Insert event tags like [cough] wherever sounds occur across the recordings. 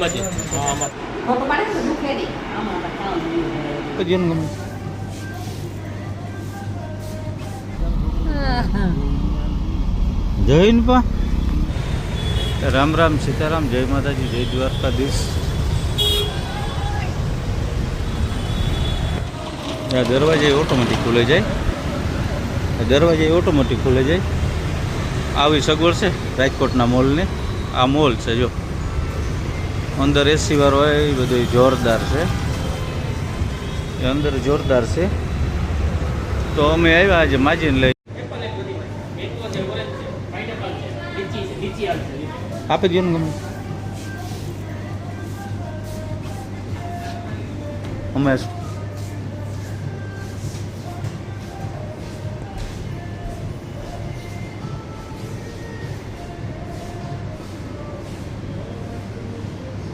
માજી હા આમાં ફોટો પાડે તો દુખે નહીં આમાં બતાવો પછી એમ ગમે જૈન પા. રામ રામ, સીતારામ, જય માતાજી, જય દ્વારકાધીશ. આ દરવાજે ઓટોમેટિક ખુલે જાય. દરવાજા ઓટોમેટિક ખુલે જાય. આવી સગવડ છે રાજકોટના મોલને આ મોલ છે, જો. અંદર એસી વાળો હોય, એ બધું જોરદાર છે. એ અંદર જોરદાર છે. તો અમે આવ્યા આજે માજીને લઈ. આપી દો ને ગમે. અમે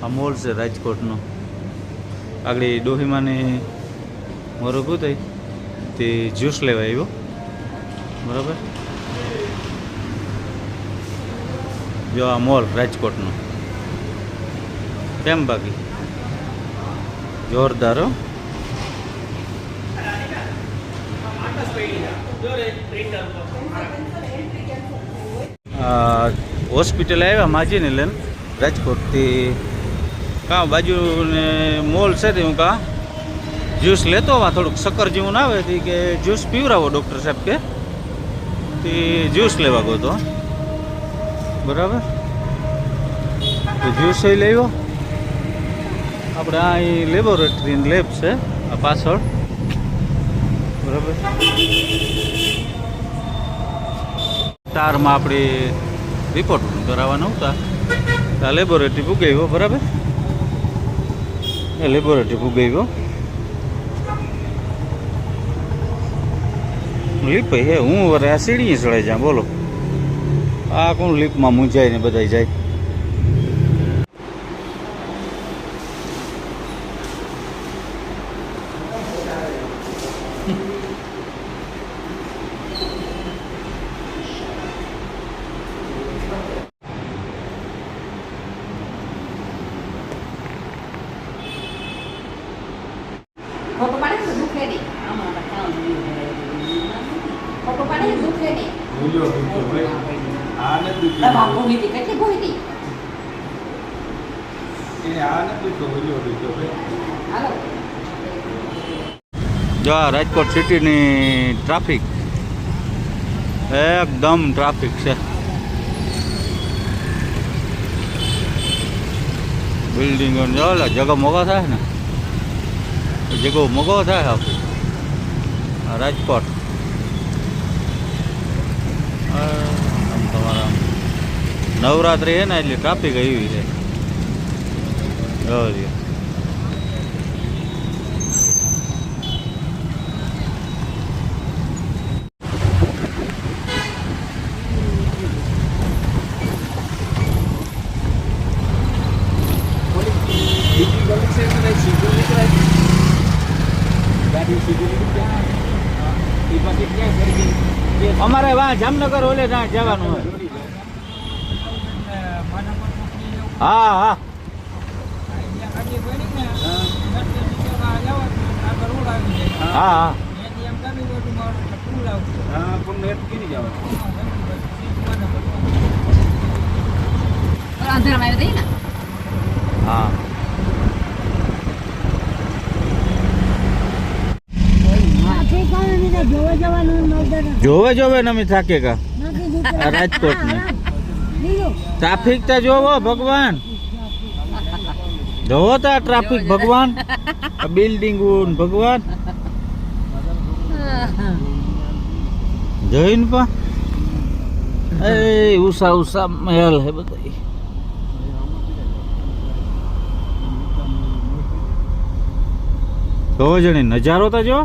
આ મોલ છે રાજકોટનો. આગળ ડોહીમાને મોરો કહું થઈ તે જ્યુસ લેવા આવ્યો. બરાબર? જો આ મોલ રાજકોટનો. કેમ બાકી? જોરદાર હો. હોસ્પિટલ આવ્યા માજીને લઈને રાજકોટથી કાં બાજુને મોલ છે તે હું કાં જ્યુસ લેતો હોવા થોડુંક શક્કર જેવું ના આવે તે કે જ્યુસ પીવરાવો ડૉક્ટર સાહેબ કે. તે જ્યુસ લેવા ગયો તો. બરાબર? જ્યુસ એ લેવો આપણે આ અહીં લેબોરેટરી લેબ છે, આ પાછળ. બરાબર? તારમાં આપણે રિપોર્ટ કરાવવાના હતા આ લેબોરેટરી પૂગાવ્યો બરાબર? એ લેબોરેટરી પૂગાવ્યો લીપ હે, હું વરે આ સીડીએ ચડાઈ જા બોલો. આ કોણ લીપમાં મૂંઝાય ને બધા જાય? ફોટો પાડે તો દુખે બતાવો ફોટો પાડે તો દુખે નહીં દવા ભૂમિતિ કેટલી ભૂમિતિ હાલો જો આ રાજકોટ સિટીની ટ્રાફિક એકદમ ટ્રાફિક છે બિલ્ડિંગો જો લે જગો મોગો થાય ને જગો મગો થાય આખું. રાજકોટ. આમ તમારા નવરાત્રિ છે ને એટલે ટ્રાફિક એવી છે. જોજો જામનગર ઓલે ત્યાં જવાનું હોય. હા હા. હા હા. ને હા. જોવે જોવે નમી રાજકોટ ને ટ્રાફિક તો જોવો, ભગવાન. જોવો તો ટ્રાફિક ભગવાન. બિલ્ડિંગ ભગવાન. જોઈને પણ એ ઉષા ઉષા, મહેલ હે બધા તો જણી નજારો તો જો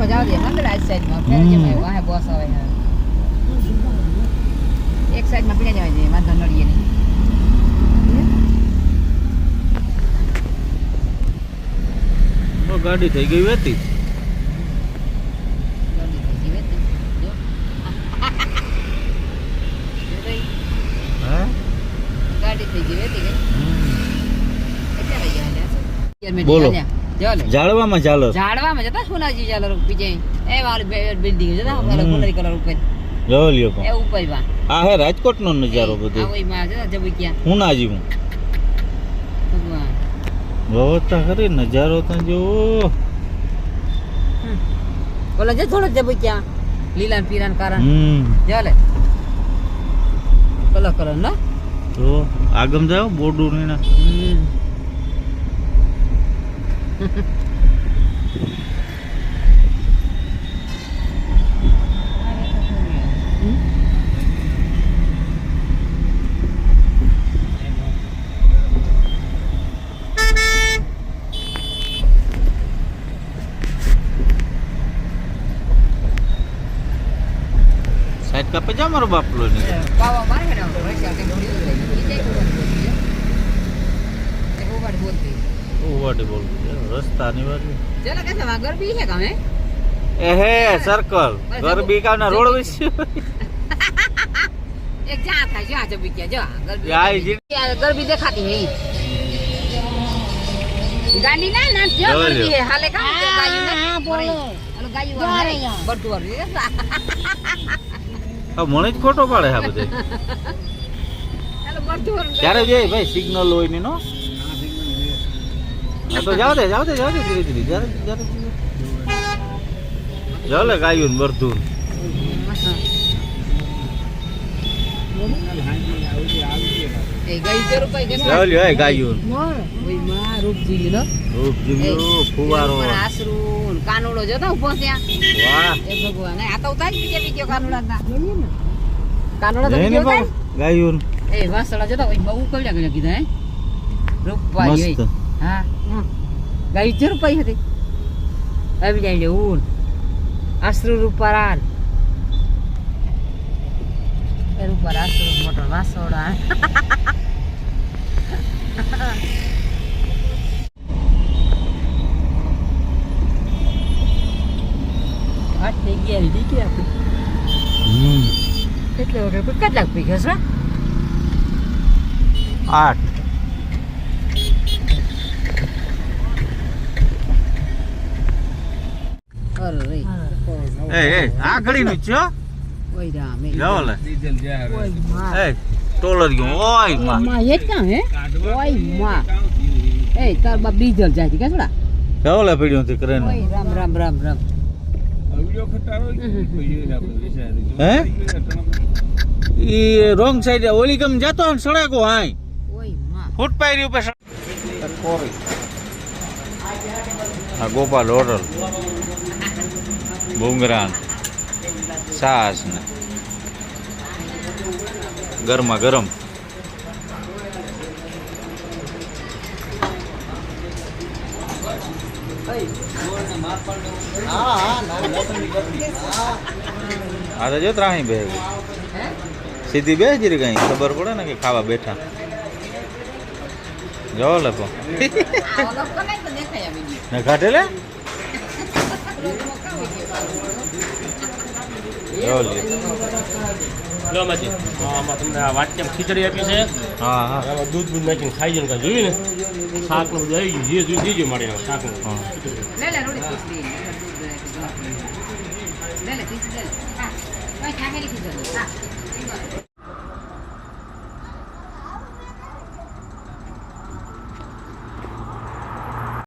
એક કોને ખોજાવ દે હા પેલા સાઈડમાં ફેર જે મેં વાહે બોસ આવે હે એક સાઈડમાં પીને જવા દે વાંધો નડીએ નહીં તો ગાડી થઈ ગઈ વેતી થઈ ગઈ વેતી ગઈ કેટલા વાગ્યા હાલ્યા છો? અગિયાર મિનિટ બોલો. જાળવામાં ચાલો. જાળવામાં જતા સોનાજી ચાલો બીજે એ વાળી બિલ્ડિંગ જતા. ગુલાબી કલર ઉપર. જો લ્યો એ ઉપર વા. આ હે રાજકોટ નો નજારો બધો. આ ઓયમાં જતા જબુકિયા હું ના જીવું ભગવાન. વ્યવસ્થા ખરી નજારો તો જો બોલો જે થોડો જબુકિયા લીલા ને કારણ. હમ. જો લે કલર કલર ના. તો આગમ જાવ બોર્ડું ને હમ. સાઈડ કાપે જા મારો બાપલો ને બાવા મારે ને પૈસા કે બોલી લઈ ઈ જાય બોલતી એ બહુ બોલતી ઓવાડે બોલ. રસ્તાની બાજુ. ચલો કે સવા ગરબી છે કામે એ હે સર્કલ ગરબી કાના રોડ વિશે? [laughs] એક જા થાય જો આ જબી કે જો ગરબી આઈ જી- ગરબી દેખાતી હે ગાડી ના ના જો ગરબી હે હાલે કા ગાયું ના બોલો. હાલો ગાયું વાળા બટુર રે આ મને જ ખોટો પાડે આ બધે. [laughs] ત્યારે જે ભાઈ? સિગ્નલ હોય ને નો? તો જાવ દે જાવ દે જાવ દે ધીરે ધીરે જ્યારે જ્યારે ગાયું ગાયું રૂપ જીલી રૂપ ફુવારો. આસરું કાનુડો જતો ઊભો ત્યાં. વાહ. એ ભગવાન આ તો ઉતાર બીજે બીજો કાનુડા કાનુડા ગાયું. એ વાસળા જતા બહુ કલ્યા કલ્યા કીધા હે. રૂપાઈ હા. હમ. ગાય છે રૂપાઈ હતી આવી જાય ઊન આસરું રૂપારાન એ રૂપાર આસરું મોટો વાસોડા આઠ થઈ ગયા દી ગયા આપણે હમ કેટલે વગર કેટલાક પી ગયા આઠ અરે રે એ એ આ ઘડીનું જ છે. ઓય રામ. એ જાવ લે ઓયમાં. એ ટોલર ગયું ઓયમાં. માં એ ક્યાં હે? ઓયમાં. એ તાર બાપ ડીઝલ જાય કે થોડા? જાવ લે પીડ્યું થી કરે ઓય રામ રામ રામ રામ. હે? ઈ રોંગ સાઈડ ઓલી ગમ જતો ને સડકો હાય. ઓયમાં. ફૂટ પાયરી ઉપર કોરી. આ ગોપાલ હોટલ. ભૂંગરાન સાસ ને ગરમા ગરમ આ તો જો ત્રાહી બે હે સીધી બે જ કઈ ખબર પડે ને કે ખાવા બેઠા. જો લખો આ ઓલો કને તો દેખાય આવી ગયું ને કાઢે લે માજી. હા આમાં તમને આ વાટકામ ખીચડી આપી છે. હા હા. આમાં દૂધ દૂધ નાખીને ખાઈ જાય કાંઈ જોયું ને? શાકનું બધું આવી ગયું. જે જોયું દીજો મારી શાકનું. હા. લે લે રોડી ખીચડી. લે લે ખીચડી લે હા. ઓય ખાખરી ખીચડી. હા.